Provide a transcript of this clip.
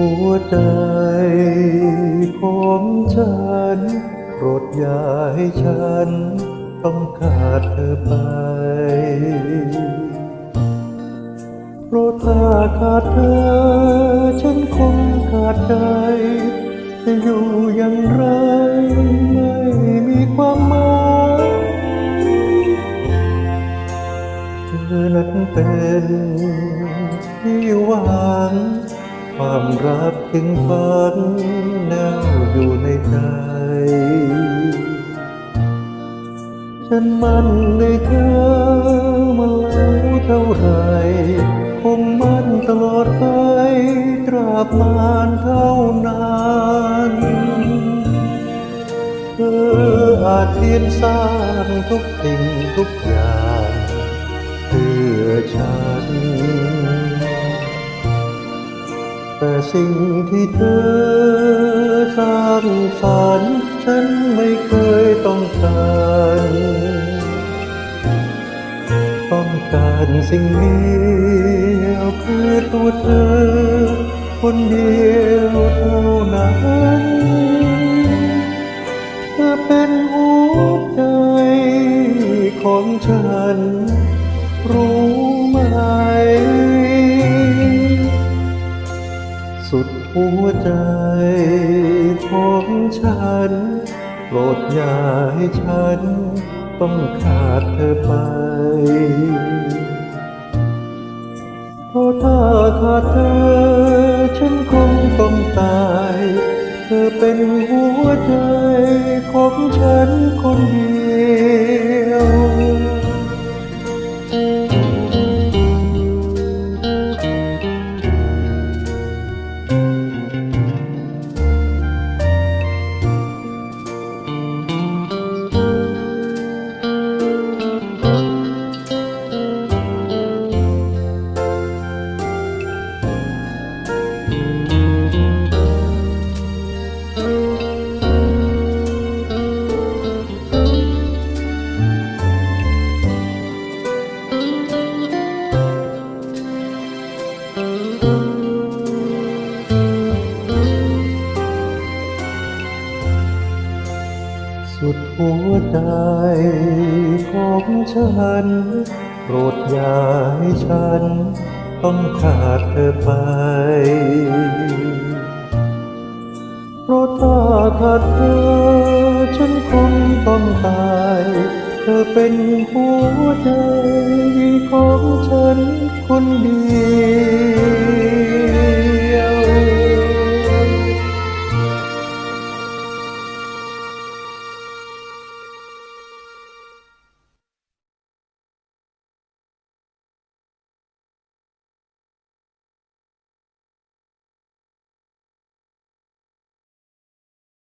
หัวใจของฉันโปรดอย่าให้ฉัน ต้องขาดเธอไปเพราะถ้าขาดเธอ ฉันคงขาดใจ จะอยู่อย่างไรไม่มีความหมายเธอนั้นเป็นที่วังควา รักจึงฝังแนวอยู่ในใจ ฉันมันในเธอมาแล้วเท่าไหรคงมันตลอดไป ตราบนานเท่านานเธออาจเพียนสร้างทุกสิ่งทุกอย่างเพื่อฉัน แต่สิ่งที่เธอสร้างสรรค์ฉันไม่เคยต้องการต้องการสิ่งเดียวคือตัวเธอ คนเดียวเท่านั้นเธอเป็นหัวใจของฉัน หัวใจของฉันโปรดอย่าให้ฉัน ต้องขาดเธอไปเพราะถ้าขาดเธอ ฉันคงต้องตาย เธอเป็นหัวใจของฉันคนเดียว สุดหัวใจของฉัน โปรดอย่าให้ฉัน ต้องขาดเธอไปเพราะถ้าขาดเธอ ฉันคงต้องตาย เธอเป็นหัวใจของฉันคนเดียว